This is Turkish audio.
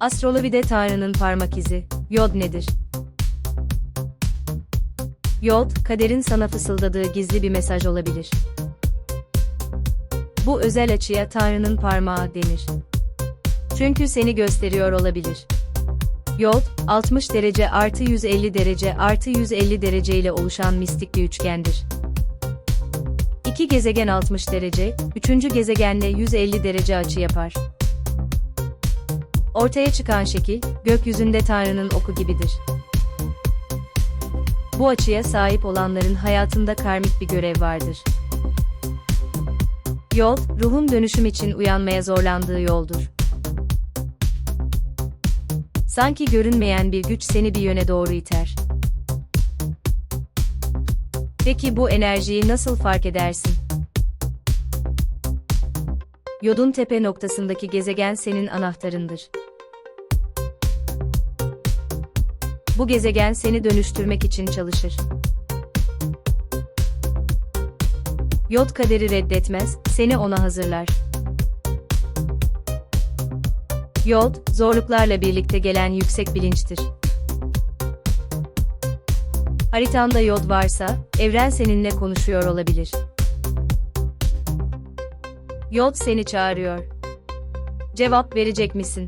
Astrolojide Tanrı'nın parmak izi. Yod nedir? Yod, kaderin sana fısıldadığı gizli bir mesaj olabilir. Bu özel açıya Tanrı'nın parmağı denir. Çünkü seni gösteriyor olabilir. Yod, 60 derece artı 150 derece artı 150 derece ile oluşan mistik bir üçgendir. İki gezegen 60 derece, üçüncü gezegenle 150 derece açı yapar. Ortaya çıkan şekil, gökyüzünde Tanrı'nın oku gibidir. Bu açıya sahip olanların hayatında karmik bir görev vardır. Yol, ruhun dönüşüm için uyanmaya zorlandığı yoldur. Sanki görünmeyen bir güç seni bir yöne doğru iter. Peki bu enerjiyi nasıl fark edersin? Yodun tepe noktasındaki gezegen senin anahtarındır. Bu gezegen seni dönüştürmek için çalışır. Yod kaderi reddetmez, seni ona hazırlar. Yod, zorluklarla birlikte gelen yüksek bilinçtir. Haritanda yod varsa, evren seninle konuşuyor olabilir. Yod seni çağırıyor. Cevap verecek misin?